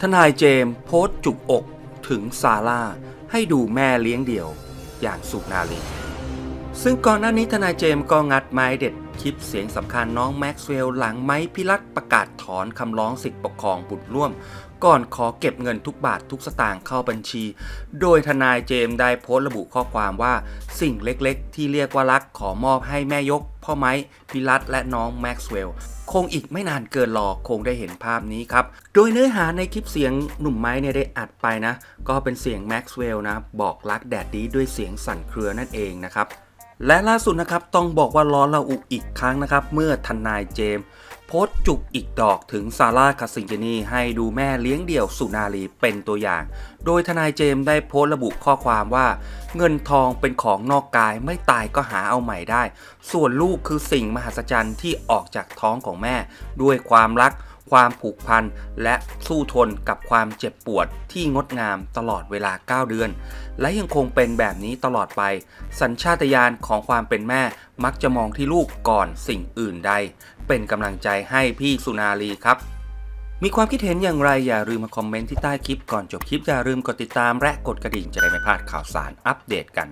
ทนายเจมส์โพสจุกอกถึงซาร่าให้ดูแม่เลี้ยงเดี่ยวอย่างสุนารีซึ่งก่อนหน้านี้ทนายเจมส์ก็งัดไม้เด็ด คลิปเสียงสำคัญน้องแม็กซ์เวลล์หลังไม้พิรัตประกาศถอนคำร้องสิทธิปกครองบุตรร่วม ก่อนขอเก็บเงินทุกบาททุกสตางค์เข้าบัญชี โดยทนายเจมส์ได้โพสต์ระบุข้อความว่า สิ่งเล็กๆ ที่เรียกว่ารักขอมอบให้แม่ยก พ่อไม้พิรัตและน้องแม็กซ์เวลล์คงอีกไม่นานเกินรอคงได้เห็นภาพนี้ครับ โดยเนื้อหาในคลิปเสียงหนุ่มไม้เนี่ยได้อัดไปนะ ก็เป็นเสียงแม็กซ์เวลล์นะบอกรักแดดดีด้วยเสียงสั่นเครือนั่นเองนะครับ และล่าสุดนะครับต้องบอกว่าร้อนระอุอีกครั้งนะครับ เมื่อทนายเจมส์โพสจุกอีกดอกถึงซาร่าคาซิงเจนีให้ดูแม่เลี้ยงเดี่ยวสุนารีเป็นตัวอย่าง โดยทนายเจมส์ได้โพสระบุข้อความว่า เงินทองเป็นของนอกกายไม่ตายก็หาเอาใหม่ได้ ส่วนลูกคือสิ่งมหัศจรรย์ที่ออกจากท้องของแม่ ด้วยความรัก ความผูกพัน และสู้ทนกับความเจ็บปวดที่งดงามตลอดเวลา 9 เดือน และยังคงเป็นแบบนี้ตลอดไป สัญชาตญาณของความเป็นแม่มักจะมองที่ลูกก่อนสิ่งอื่นใด เป็นกำลังใจให้พี่สุนารีครับมีความคิดเห็นอย่างไรอย่าลืมมาคอมเมนต์ที่ใต้คลิปก่อนจบคลิปอย่าลืมกดติดตามและกดกระดิ่งจะได้ไม่พลาดข่าวสารอัปเดตกัน